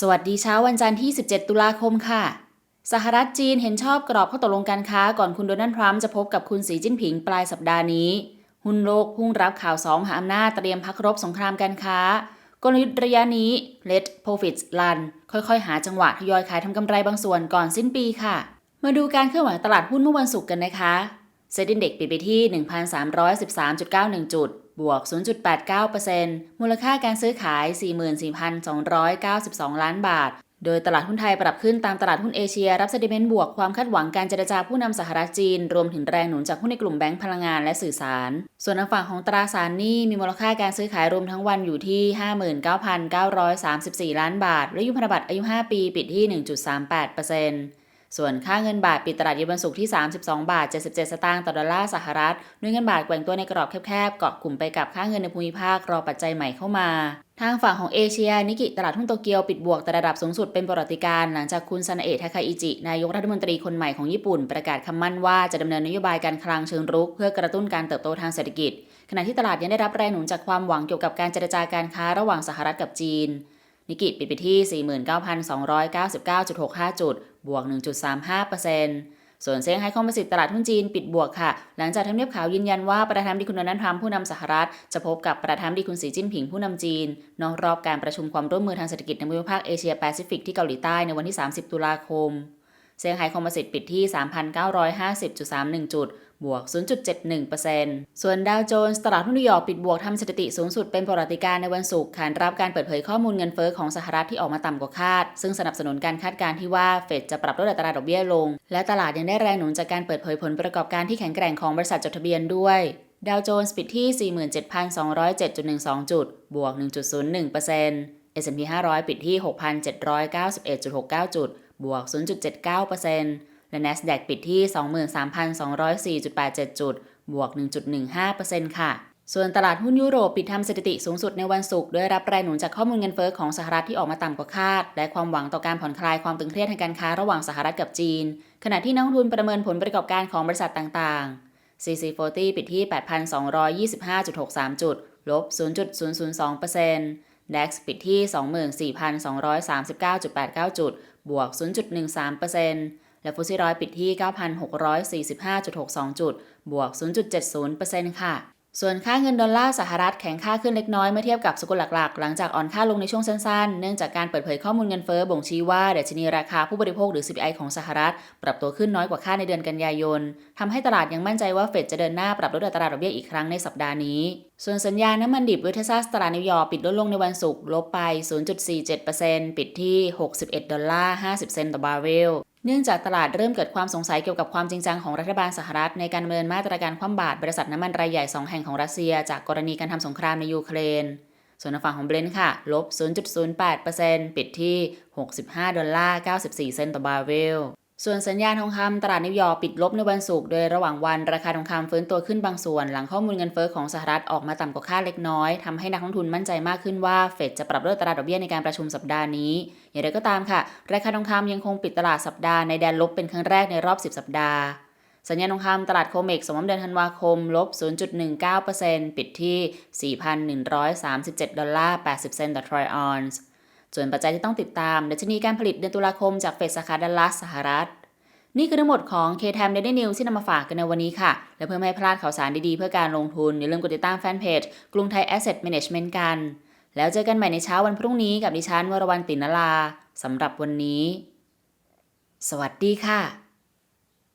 สวัสดีเช้าวันจันทร์ที่ 17 ตุลาคมค่ะ สหรัฐจีนเห็นชอบกรอบข้อตกลงการค้าก่อนคุณโดนัลด์ทรัมป์จะพบกับคุณสีจิ้นผิงปลายสัปดาห์นี้ หุ้นโลกพุ่งรับข่าวสองมหาอำนาจเตรียมพักรบสงครามการค้ากลยุทธ์ระยะนี้ let profits run ค่อยๆ หาจังหวะทยอยขายทำกำไรบางส่วนก่อนสิ้นปีค่ะ มาดูการเคลื่อนไหวตลาดหุ้นเมื่อวันศุกร์กันนะคะ เซ็นดินเด็กปิดไปที่ 1,313.91 จุด บวก 0.89%มูลค่าการซื้อขาย 44,292 ล้านบาท โดยตลาดหุ้นไทยปรับขึ้นตามตลาดหุ้นเอเชีย รับเซติเมนต์บวกความคาดหวังการเจรจาผู้นำสหรัฐจีน รวมถึงแรงหนุนจากหุ้นในกลุ่มแบงก์พลังงานและสื่อสาร ส่วนทางฝั่งของตราสารหนี้มีมูลค่าการซื้อขายรวมทั้งวันอยู่ที่ 59,934 ล้านบาท และยุพันธบัตรอายุ 5 ปีปิดที่ 1.38% ส่วนค่าเงินบาทปิดตลาดเย็นวันศุกร์ที่ 32 บาท 77 สตางค์ต่อดอลลาร์สหรัฐด้วยเงินบาทแกว่งตัวในกรอบแคบๆ เกาะกลุ่มไปกับค่าเงินในภูมิภาครอปัจจัยใหม่เข้ามาทางฝั่งของเอเชีย นิกิตลาดหุ้นโตเกียวปิดบวกแต่ระดับสูงสุดเป็นประวัติการ์หลังจากคุณซานาเอะทาคาอิจิ นายกรัฐมนตรีคนใหม่ของญี่ปุ่น ประกาศคำมั่นว่าจะดำเนินนโยบายการคลังเชิงรุก เพื่อกระตุ้นการเติบโตทางเศรษฐกิจ ขณะที่ตลาดยังได้รับแรงหนุนจากความหวังเกี่ยวกับการเจรจาการค้าระหว่างสหรัฐกับจีน นิกิปิดไปที่ 49,299.65 จุด บวก 1.35%ส่วนเซี่ยงไฮ้คอมโพสิตตลาดหุ้นจีนปิดบวกค่ะ หลังจากทำเนียบขาวยืนยันว่าประธานดีคุณโดนัลด์ทรัมป์ผู้นำสหรัฐ จะพบกับประธานดีคุณสีจิ้นผิงผู้นำจีน นอกรอบการประชุมความร่วมมือทางเศรษฐกิจในภูมิภาคเอเชียแปซิฟิกที่เกาหลีใต้ในวันที่ 30 ตุลาคมเซี่ยงไฮ้คอมโพสิตปิดที่ 3,950.31 จุด บวก 0.71%ส่วนดาวโจนส์ตลาดหุ้นนิวยอร์กปิดบวกทำสถิติสูงสุดเป็นประวัติการในวันศุกร์ขานรับการเปิดเผยข้อมูลเงินเฟอ้อของสหรัฐที่ออกมาต่ำกว่าคาด ซึ่งสนับสนุนการคาดการณ์ที่ว่าเฟดจะปรับลดอัตราดอกเบี้ยลง และตลาดยังได้แรงหนุนจากการเปิดเผยผลประกอบการที่แข็งแกร่งของบริษัทจดทะเบียนด้วยดาวโจนส์ปิดที่ 47,207.12 จุด บวก 1.01% S&P 500 ปิดที่ 6,791.69 จุด บวก 0.79% และ NASDAQ ปิดที่ 23,204.87 จุด บวก 1.15%ค่ะ ส่วนตลาดหุ้นยุโรปปิดทำสถิติสูงสุดในวันศุกร์ด้วยรับแรงหนุนจากข้อมูลเงินเฟอ้อของสหรัฐที่ออกมาต่ำกว่าคาด และความหวังต่อการผ่อนคลายความตึงเครียดทางการค้าระหว่างสหรัฐกับจีน ขณะที่นักลงทุนประเมินผลประกอบการของบริษัทต่างๆ CC40 ปิดที่ 8,225.63 จุด ลบ 0.002% DAX ปิดที่ 24,239.89 จุด บวก 0.13% และฟุตซี่ร้อยปิดที่ 9,645.62 จุด บวก 0.70%ค่ะ ส่วนค่าเงินดอลลาร์สหรัฐแข็งค่าขึ้นเล็กน้อยเมื่อเทียบกับสกุลหลักๆ หลังจากอ่อนค่าลงในช่วงสั้นๆ เนื่องจากการเปิดเผยข้อมูลเงินเฟ้อบ่งชี้ว่าเดัชนีราคาผู้บริโภคหรือ CPI ของสหรัฐ ปรับตัวขึ้นน้อยกว่าคาดในเดือนกันยายนทำให้ตลาดยังมั่นใจว่าเฟดจะเดินหน้าปรับลดอัตราดอกเบี้ยอีกครั้งในสัปดาห์นี้ส่วนสัญญาณน้ำมันดิบเวทซัสตลาดนิวยอร์กปิดลดลงในวันศุกร์ลบไป 0.47%ปิดที่ 61 ดอลลาร์ 50 เซนต์ต่อบาร์เรล เนื่องจากตลาดเริ่มเกิดความสงสัยเกี่ยวกับความจริงจังของรัฐบาลสหรัฐ ในการดำเนินมาตรการคว่ำบาตรบริษัทน้ำมันรายใหญ่ 2 แห่งของรัสเซีย จากกรณีการทำสงครามในยูเครน ส่วนฝั่งของเบรนท์ค่ะ ลบ 0.08%ปิดที่ 65 ดอลลาร์ 94 เซนต์ต่อบาร์เรล ส่วนสัญญาณทองคำตลาดนิวยอร์กปิดลบในวันศุกร์โดยระหว่างวันราคาทองคำฟื้นตัวขึ้นบางส่วน หลังข้อมูลเงินเฟ้อของสหรัฐออกมาต่ำกว่าคาดเล็กน้อยทำให้นักลงทุนมั่นใจมากขึ้นว่าเฟดจะปรับลดตราดอกเบี้ยในการประชุมสัปดาห์นี้ อย่างไรก็ตามค่ะ ราคาทองคำยังคงปิดตลาดสัปดาห์ในแดนลบเป็นครั้งแรกในรอบ 10 สัปดาห์สัญญาณทองคำตลาดโคเมกสมมติเดือนธันวาคม ลบ 0.19%ปิดที่ 4,137 ดอลลาร์ 80 เซนต์ต่อทรอยออนซ์ ส่วนปัจจัยที่ต้องติดตามดัชนีการผลิตเดือนตุลาคมจากเฟดสาขาดัลลัสสหรัฐ นี่คือทั้งหมดของ K-Time Daily News ที่นำมาฝากกันในวันนี้ค่ะ และเพื่อไม่ให้พลาดข่าวสารดีๆ เพื่อการลงทุน อย่าลืมกดติดตามแฟนเพจกรุงไทย Asset Management กัน แล้วเจอกันใหม่ในเช้าวันพรุ่งนี้กับดิฉันวรวรรณตินลาสำหรับวันนี้ สวัสดีค่ะ